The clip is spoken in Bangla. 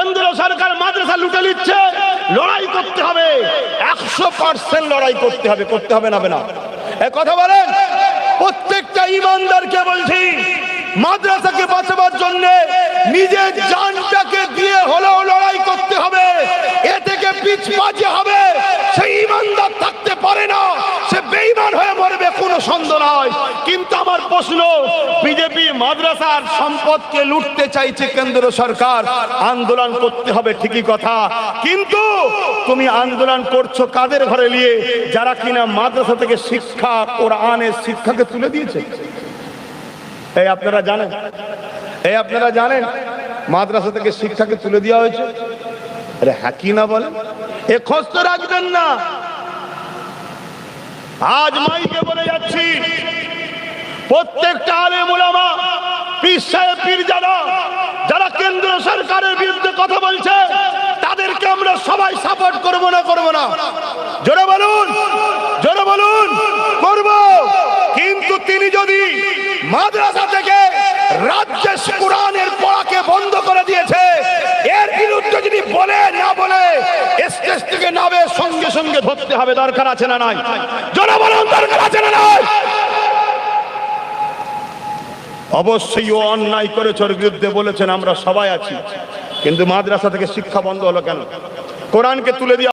কেন্দ্র সরকার মাদ্রাসা লুটে নিচ্ছে, লড়াই করতে হবে। একশো পার্সেন্ট লড়াই করতে হবে করতে হবে না কথা বলেন, প্রত্যেকটা ইমানদারকে বলছি, মাদ্রাসাকে বাঁচাবার জন্য নিজের জানটাকে দিয়ে হলেও লড়াই করতে হবে। এ থেকে পিছ পাজে হবে। নয়। কিন্তু আমার প্রশ্ন, বিজেপি মাদ্রাসার সম্পদকে লুটতে চাইছে কেন্দ্র সরকার। আন্দোলন করতে হবে ঠিকই কথা। কিন্তু তুমি আন্দোলন করছ কাদের ঘরে নিয়ে? যারা কিনা মাদ্রাসা থেকে শিক্ষা, কোরআনের শিক্ষাকে তুলে দিয়েছে। এই আপনারা জানেন? এই আপনারা জানেন? মাদ্রাসা থেকে শিক্ষাকে তুলে দেওয়া হয়েছে? আরে হ্যাঁ কি না বলেন? এ খোঁজ তো রাখবেন না। আজ মাইকে বলে প্রত্যেকটা আলে মোলামা পীর সাহেব পীর যারা যারা কেন্দ্র সরকারের বিরুদ্ধে কথা বলছে, তাদেরকে আমরা সবাই সাপোর্ট করব না করব না। জোরে বলুন জোরে বলুন, করব। কিন্তু তিনি যদি মাদ্রাসা থেকে রাজ্যের কোরআনের পড়াকে বন্ধ করে দিয়েছে, এর বিরুদ্ধে যদি বলে, না বলে স্টেজ থেকে নামে সঙ্গে সঙ্গে ধরতে হবে, দরকার আছে না নাই? জোরে বলুন, দরকার আছে না নাই? অবশ্যই ও অন্যায় করেছে, ওর বিরুদ্ধে বলেছেন, আমরা সবাই আছি। কিন্তু মাদ্রাসা থেকে শিক্ষা বন্ধ হলো কেন? কোরআনকে তুলে দিয়ে